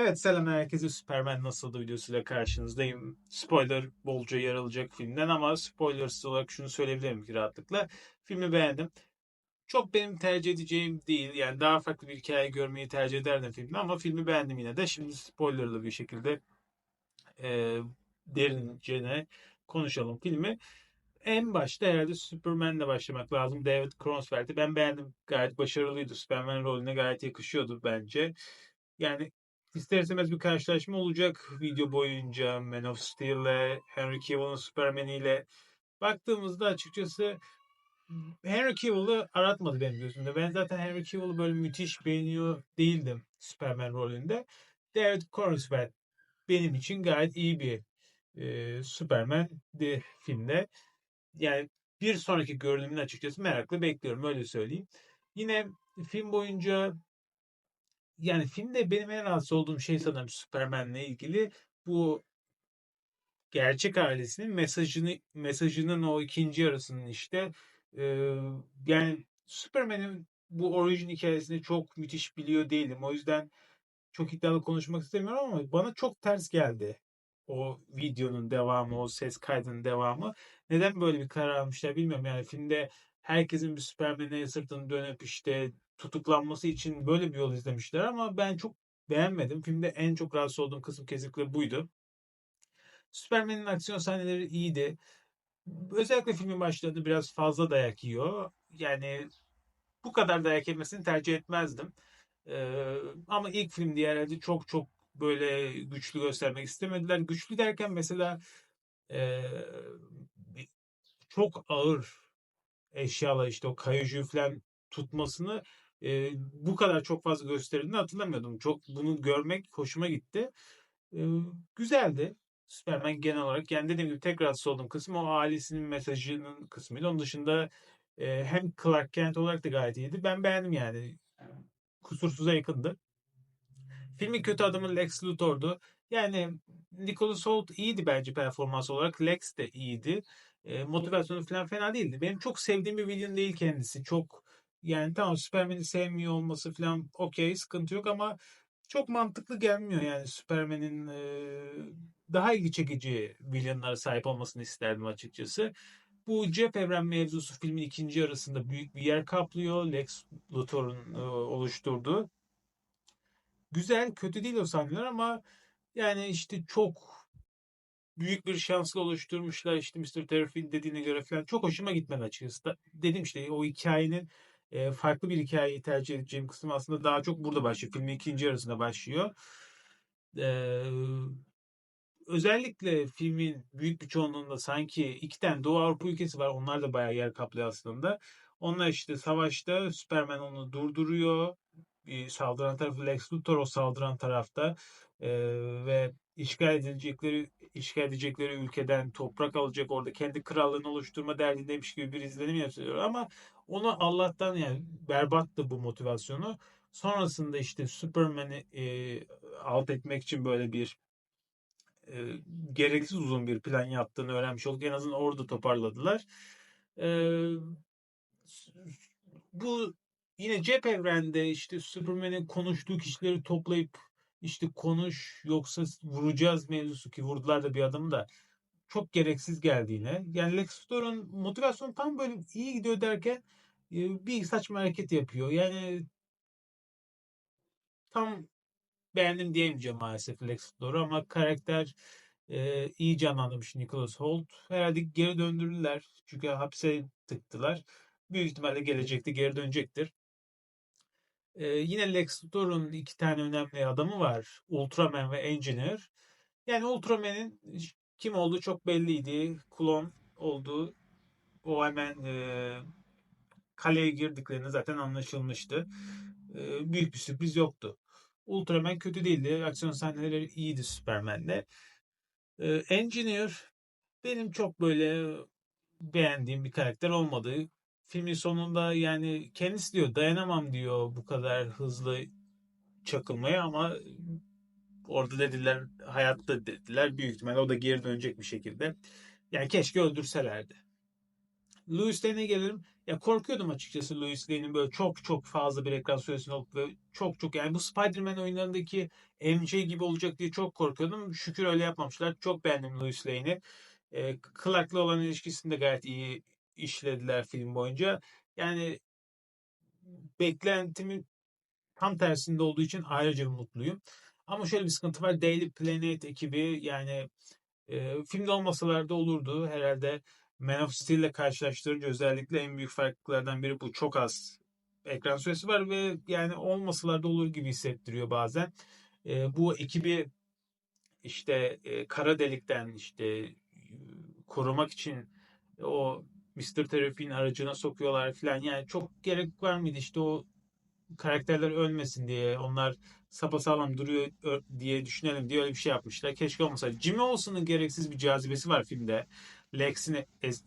Evet selam herkese Superman nasıldı videosuyla karşınızdayım. Spoiler bolca yer alacak filmden ama spoilersız olarak şunu söyleyebilirim ki rahatlıkla. Filmi beğendim. Çok benim tercih edeceğim değil. Yani daha farklı bir hikaye görmeyi tercih ederdim filmde ama filmi beğendim yine de. Şimdi spoilerlı bir şekilde e, derince konuşalım filmi. En başta herhalde Superman'le başlamak lazım. David Kronsfeld'i ben beğendim. Gayet başarılıydı. Superman rolüne gayet yakışıyordu bence. Yani ister istemez bir karşılaşma olacak video boyunca Man of Steel'le, Henry Cavill'ın Superman'iyle. Baktığımızda açıkçası Henry Cavill'ı aratmadı benim gözümde. Ben zaten Henry Cavill'ı böyle müthiş beğeniyor değildim Superman rolünde. David Cornsfeld benim için gayet iyi bir e, Superman'di filmde. Yani bir sonraki görünümünü açıkçası merakla bekliyorum öyle söyleyeyim. Yine film boyunca yani filmde benim en rahatsız olduğum şey sanırım Superman'le ilgili bu gerçek ailesinin mesajını mesajının o ikinci yarısının işte e, yani Superman'in bu orijin hikayesini çok müthiş biliyor değilim. O yüzden çok iddialı konuşmak istemiyorum ama bana çok ters geldi. O videonun devamı, o ses kaydının devamı. Neden böyle bir karar almışlar bilmiyorum. Yani filmde herkesin bir Superman'e sırtını dönüp işte tutuklanması için böyle bir yol izlemişler ama ben çok beğenmedim. Filmde en çok rahatsız olduğum kısım kesinlikle buydu. Superman'in aksiyon sahneleri iyiydi. Özellikle filmin başlarında biraz fazla dayak yiyor. Yani bu kadar dayak yemesini tercih etmezdim. Ee, ama ilk film diğer herhalde çok çok böyle güçlü göstermek istemediler. Güçlü derken mesela e, çok ağır eşyalar işte o kayajuyu falan tutmasını e, bu kadar çok fazla gösterildiğini hatırlamıyordum. Çok bunu görmek hoşuma gitti. E, güzeldi. Superman genel olarak. Yani dediğim gibi tek rahatsız olduğum kısım o ailesinin mesajının kısmıydı. Onun dışında e, hem Clark Kent olarak da gayet iyiydi. Ben beğendim yani. Kusursuza yakındı. Filmin kötü adamı Lex Luthor'du. Yani Nicholas Hoult iyiydi bence performans olarak. Lex de iyiydi. E, motivasyonu falan fena değildi. Benim çok sevdiğim bir villain değil kendisi. Çok yani tamam Superman'i sevmiyor olması falan okey sıkıntı yok ama çok mantıklı gelmiyor yani Superman'in e, daha ilgi çekici villainlara sahip olmasını isterdim açıkçası. Bu cep evren mevzusu filmin ikinci yarısında büyük bir yer kaplıyor. Lex Luthor'un e, oluşturduğu. Güzel, kötü değil o sahneler ama yani işte çok büyük bir şansla oluşturmuşlar. İşte Mr. Terrific dediğine göre falan çok hoşuma gitmedi açıkçası. Dedim işte o hikayenin e, farklı bir hikayeyi tercih edeceğim kısım aslında daha çok burada başlıyor. Filmin ikinci yarısında başlıyor. E, özellikle filmin büyük bir çoğunluğunda sanki iki tane Doğu Avrupa ülkesi var. Onlar da bayağı yer kaplıyor aslında. Onlar işte savaşta Superman onu durduruyor. Bir saldıran tarafı Lex Luthor o saldıran tarafta. E, ve işgal edilecekleri işgal edecekleri ülkeden toprak alacak orada kendi krallığını oluşturma derdindeymiş gibi bir izlenim yapıyor ama onu Allah'tan yani berbattı bu motivasyonu. Sonrasında işte Superman'i e, alt etmek için böyle bir e, gereksiz uzun bir plan yaptığını öğrenmiş olduk. En azından orada toparladılar. E, bu yine cep evrende işte Superman'in konuştuğu kişileri toplayıp işte konuş yoksa vuracağız mevzusu ki vurdular da bir adamı da çok gereksiz geldiğine. Yani Lex Luthor'un motivasyonu tam böyle iyi gidiyor derken bir saçma hareket yapıyor. Yani tam beğendim diyemeyeceğim maalesef Lex Luthor'u ama karakter e, iyi canlandırmış Nicholas Holt. Herhalde geri döndürdüler. Çünkü hapse tıktılar. Büyük ihtimalle gelecekte geri dönecektir. Ee, yine Lex Luthor'un iki tane önemli adamı var. Ultraman ve Engineer. Yani Ultraman'in kim olduğu çok belliydi. Klon olduğu o hemen e, kaleye girdiklerini zaten anlaşılmıştı. E, büyük bir sürpriz yoktu. Ultraman kötü değildi. Aksiyon sahneleri iyiydi Superman'de. E, Engineer benim çok böyle beğendiğim bir karakter olmadı filmin sonunda yani kendisi diyor dayanamam diyor bu kadar hızlı çakılmaya ama orada dediler hayatta dediler büyük ihtimalle o da geri dönecek bir şekilde. Yani keşke öldürselerdi. Louis Lane'e gelelim. Ya korkuyordum açıkçası Louis Lane'in böyle çok çok fazla bir ekran süresinin olup ve çok çok yani bu Spider-Man oyunlarındaki MJ gibi olacak diye çok korkuyordum. Şükür öyle yapmamışlar. Çok beğendim Louis Lane'i. E, Clark'la olan ilişkisini de gayet iyi işlediler film boyunca. Yani beklentimin tam tersinde olduğu için ayrıca mutluyum. Ama şöyle bir sıkıntı var. Daily Planet ekibi yani e, filmde olmasalar da olurdu. Herhalde Man of Steel ile karşılaştırınca özellikle en büyük farklılıklardan biri bu. Çok az ekran süresi var ve yani olmasalar da olur gibi hissettiriyor bazen. E, bu ekibi işte e, kara delikten işte korumak için o Mr. Therapy'nin aracına sokuyorlar falan. Yani çok gerek var mıydı işte o karakterler ölmesin diye onlar sapasağlam duruyor diye düşünelim diye öyle bir şey yapmışlar. Keşke olmasa. Jimmy Olsen'ın gereksiz bir cazibesi var filmde. Lex'in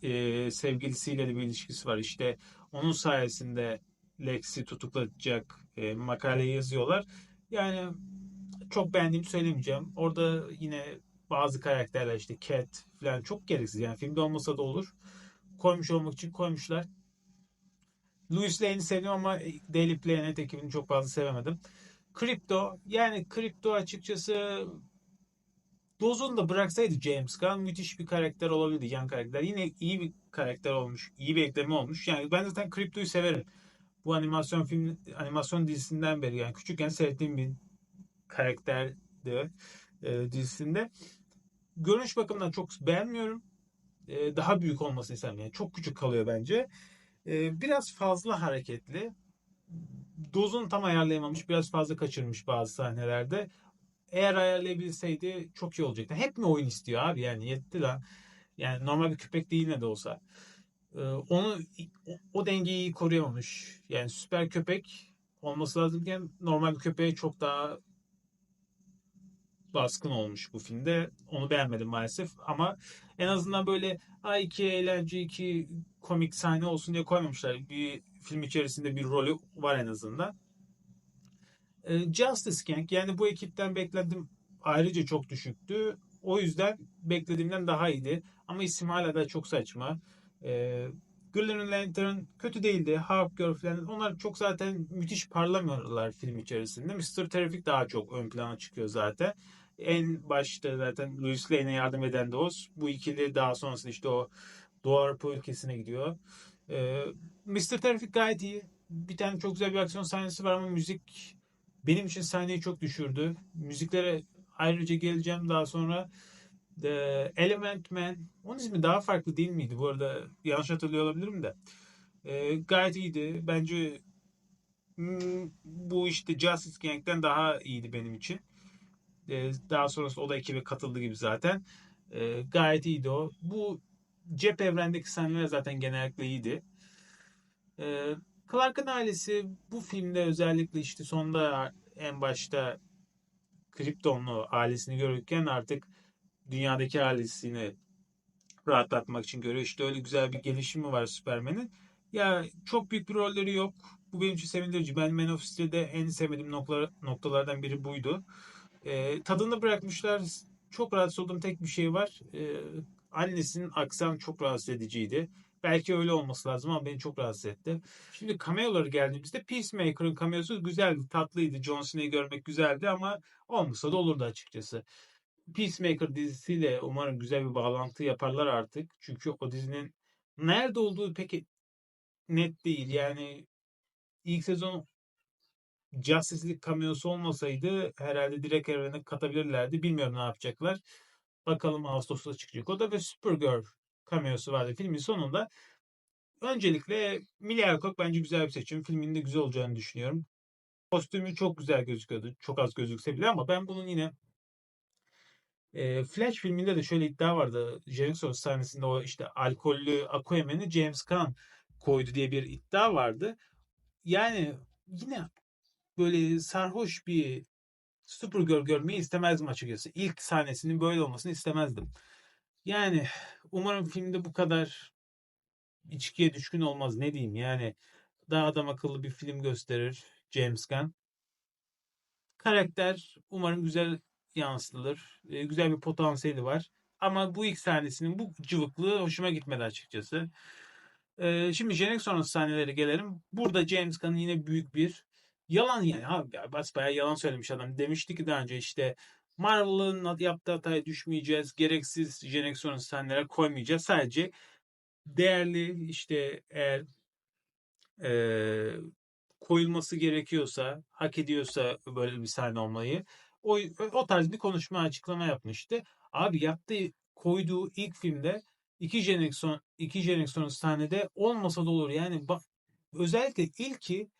e, sevgilisiyle de bir ilişkisi var. İşte onun sayesinde Lex'i tutuklatacak e, makaleyi yazıyorlar. Yani çok beğendiğimi söylemeyeceğim. Orada yine bazı karakterler işte Cat falan çok gereksiz. Yani filmde olmasa da olur. Koymuş olmak için koymuşlar. Louis Lane'i seviyorum ama Daily Planet ekibini çok fazla sevemedim. Crypto yani Crypto açıkçası dozunu da bıraksaydı James Gunn müthiş bir karakter olabilirdi yan karakter. Yine iyi bir karakter olmuş. iyi bir ekleme olmuş. Yani ben zaten Crypto'yu severim. Bu animasyon film animasyon dizisinden beri yani küçükken seyrettiğim bir karakterdi e, dizisinde. Görünüş bakımından çok beğenmiyorum. E, daha büyük olmasını isterim. Yani çok küçük kalıyor bence. E, biraz fazla hareketli. Dozunu tam ayarlayamamış. Biraz fazla kaçırmış bazı sahnelerde. Eğer ayarlayabilseydi çok iyi olacaktı. Hep mi oyun istiyor abi? Yani yetti lan. Yani normal bir köpek değil ne de olsa. Ee, onu o dengeyi koruyamamış. Yani süper köpek olması lazımken normal bir köpeğe çok daha baskın olmuş bu filmde. Onu beğenmedim maalesef ama en azından böyle ay iki eğlence iki komik sahne olsun diye koymamışlar. Bir film içerisinde bir rolü var en azından. Ee, Justice Gang yani bu ekipten beklendim ayrıca çok düşüktü. O yüzden beklediğimden daha iyiydi. Ama isim hala da çok saçma. Ee, Green Lantern kötü değildi. Hawkgirl falan onlar çok zaten müthiş parlamıyorlar film içerisinde. Mr. Terrific daha çok ön plana çıkıyor zaten. En başta zaten Louis Lane'e yardım eden de o. Bu ikili daha sonrasında işte o Doğu Avrupa ülkesine gidiyor. Ee, Mr. Terrific gayet iyi. Bir tane çok güzel bir aksiyon sahnesi var ama müzik benim için sahneyi çok düşürdü. Müziklere ayrıca geleceğim daha sonra. The Element Man. Onun ismi daha farklı değil miydi? Bu arada yanlış hatırlıyor olabilirim de. E, gayet iyiydi. Bence hmm, bu işte Justice Gang'den daha iyiydi benim için. E, daha sonrasında o da ekibe katıldı gibi zaten. E, gayet iyiydi o. Bu cep evrendeki sahneler zaten genellikle iyiydi. E, Clark'ın ailesi bu filmde özellikle işte sonda en başta Kryptonlu ailesini görürken artık dünyadaki ailesini rahatlatmak için görüyor. İşte öyle güzel bir gelişimi var Superman'in. Ya çok büyük bir rolleri yok. Bu benim için sevindirici. Ben Man of Steel'de en sevmediğim noktalar, noktalardan biri buydu. E, tadını bırakmışlar. Çok rahatsız olduğum tek bir şey var. E, annesinin aksan çok rahatsız ediciydi. Belki öyle olması lazım ama beni çok rahatsız etti. Şimdi cameo'ları geldiğimizde Peacemaker'ın cameo'su güzeldi, tatlıydı. John Cena'yı görmek güzeldi ama olmasa da olurdu açıkçası. Peacemaker dizisiyle umarım güzel bir bağlantı yaparlar artık. Çünkü o dizinin nerede olduğu pek net değil. Yani ilk sezon Justice League cameo'su olmasaydı herhalde direkt evrene katabilirlerdi. Bilmiyorum ne yapacaklar. Bakalım Ağustos'ta çıkacak. O da ve Supergirl cameo'su vardı filmin sonunda. Öncelikle Millie Alcock bence güzel bir seçim. Filmin de güzel olacağını düşünüyorum. Kostümü çok güzel gözüküyordu. Çok az gözükse bile ama ben bunun yine e, Flash filminde de şöyle iddia vardı. Jericho sahnesinde o işte alkollü Aquaman'i James Gunn koydu diye bir iddia vardı. Yani yine böyle sarhoş bir Supergirl görmeyi istemezdim açıkçası. İlk sahnesinin böyle olmasını istemezdim. Yani umarım filmde bu kadar içkiye düşkün olmaz. Ne diyeyim yani daha adam akıllı bir film gösterir James Gunn. Karakter umarım güzel yansıtılır. E, güzel bir potansiyeli var. Ama bu ilk sahnesinin bu cıvıklığı hoşuma gitmedi açıkçası. Ee, şimdi jenerik sonrası sahnelere gelelim. Burada James Gunn yine büyük bir yalan yani abi ya yalan söylemiş adam. Demişti ki daha önce işte Marvel'ın yaptığı hataya düşmeyeceğiz. Gereksiz sonrası sahnelere koymayacağız. Sadece değerli işte eğer e, koyulması gerekiyorsa, hak ediyorsa böyle bir sahne olmayı o, o tarz bir konuşma açıklama yapmıştı. Abi yaptığı koyduğu ilk filmde iki jenerik son iki sonrası sahnede olmasa da olur. Yani bak özellikle ilki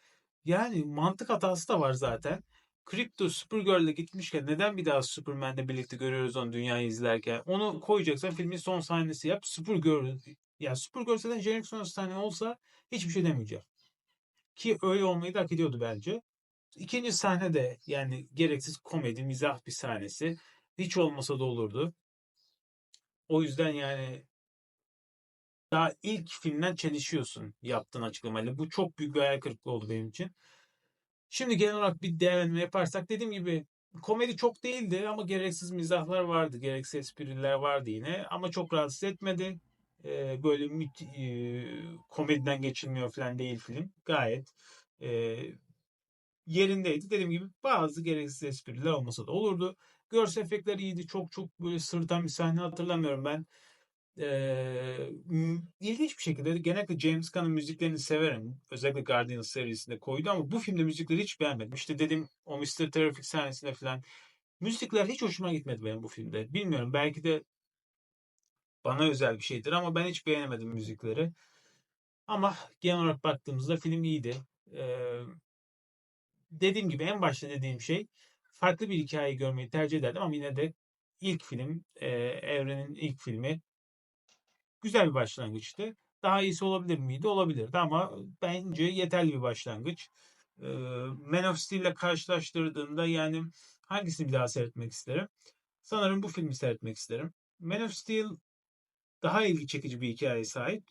yani mantık hatası da var zaten. Crypto Supergirl'le gitmişken neden bir daha Superman'le birlikte görüyoruz onu dünyayı izlerken? Onu koyacaksan filmin son sahnesi yap. Supergirl ya Supergirl zaten jenerik sonrası sahne olsa hiçbir şey demeyeceğim. Ki öyle olmayı da hak ediyordu bence. İkinci sahne de yani gereksiz komedi, mizah bir sahnesi. Hiç olmasa da olurdu. O yüzden yani daha ilk filmden çelişiyorsun yaptığın açıklamayla. Bu çok büyük bir hayal kırıklığı oldu benim için. Şimdi genel olarak bir değerlendirme yaparsak dediğim gibi komedi çok değildi ama gereksiz mizahlar vardı. Gereksiz espriler vardı yine ama çok rahatsız etmedi. Ee, böyle e, komediden geçilmiyor falan değil film. Gayet e, yerindeydi. Dediğim gibi bazı gereksiz espriler olmasa da olurdu. Görsel efektler iyiydi. Çok çok böyle sırıtan bir sahne hatırlamıyorum ben. Ee, ilginç bir şekilde genellikle James Gunn'ın müziklerini severim. Özellikle Guardians serisinde koydu ama bu filmde müzikleri hiç beğenmedim. İşte dedim o Mr. Terrific sahnesinde falan. Müzikler hiç hoşuma gitmedi benim bu filmde. Bilmiyorum belki de bana özel bir şeydir ama ben hiç beğenemedim müzikleri. Ama genel olarak baktığımızda film iyiydi. Ee, dediğim gibi en başta dediğim şey farklı bir hikaye görmeyi tercih ederdim ama yine de ilk film, e, evrenin ilk filmi güzel bir başlangıçtı. Daha iyisi olabilir miydi? Olabilirdi ama bence yeterli bir başlangıç. E, Man of Steel ile karşılaştırdığında yani hangisini bir daha seyretmek isterim? Sanırım bu filmi seyretmek isterim. Man of Steel daha ilgi çekici bir hikaye sahip.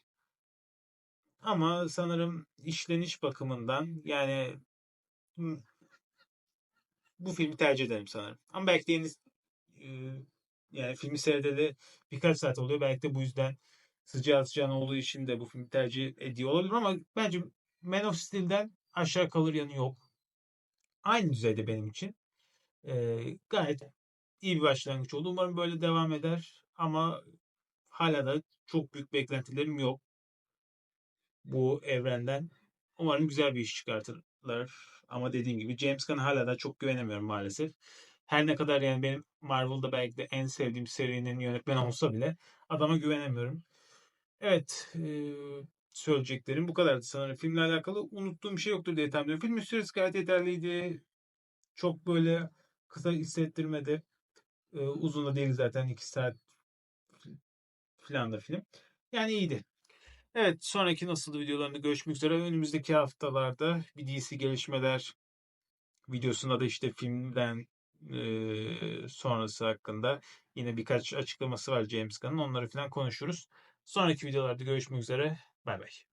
Ama sanırım işleniş bakımından yani bu filmi tercih ederim sanırım. Ama belki de yeni yani filmi seyredeli birkaç saat oluyor. Belki de bu yüzden sıcağı sıcağına olduğu için de bu filmi tercih ediyor olabilir ama bence Man of Steel'den aşağı kalır yanı yok. Aynı düzeyde benim için. E, gayet iyi bir başlangıç oldu. Umarım böyle devam eder ama hala da çok büyük beklentilerim yok bu evrenden. Umarım güzel bir iş çıkartırlar. Ama dediğim gibi James Gunn'a hala da çok güvenemiyorum maalesef. Her ne kadar yani benim Marvel'da belki de en sevdiğim serinin yönetmeni olsa bile adama güvenemiyorum. Evet, e, söyleyeceklerim bu kadardı sanırım. Filmle alakalı unuttuğum bir şey yoktur diye tahmin ediyorum. Filmin süresi gayet yeterliydi. Çok böyle kısa hissettirmedi. E, uzun da değil zaten 2 saat falan da film. Yani iyiydi. Evet sonraki nasıl videolarında görüşmek üzere. Önümüzdeki haftalarda bir DC gelişmeler videosunda da işte filmden e, sonrası hakkında yine birkaç açıklaması var James Gunn'ın. Onları falan konuşuruz. Sonraki videolarda görüşmek üzere. Bay bay.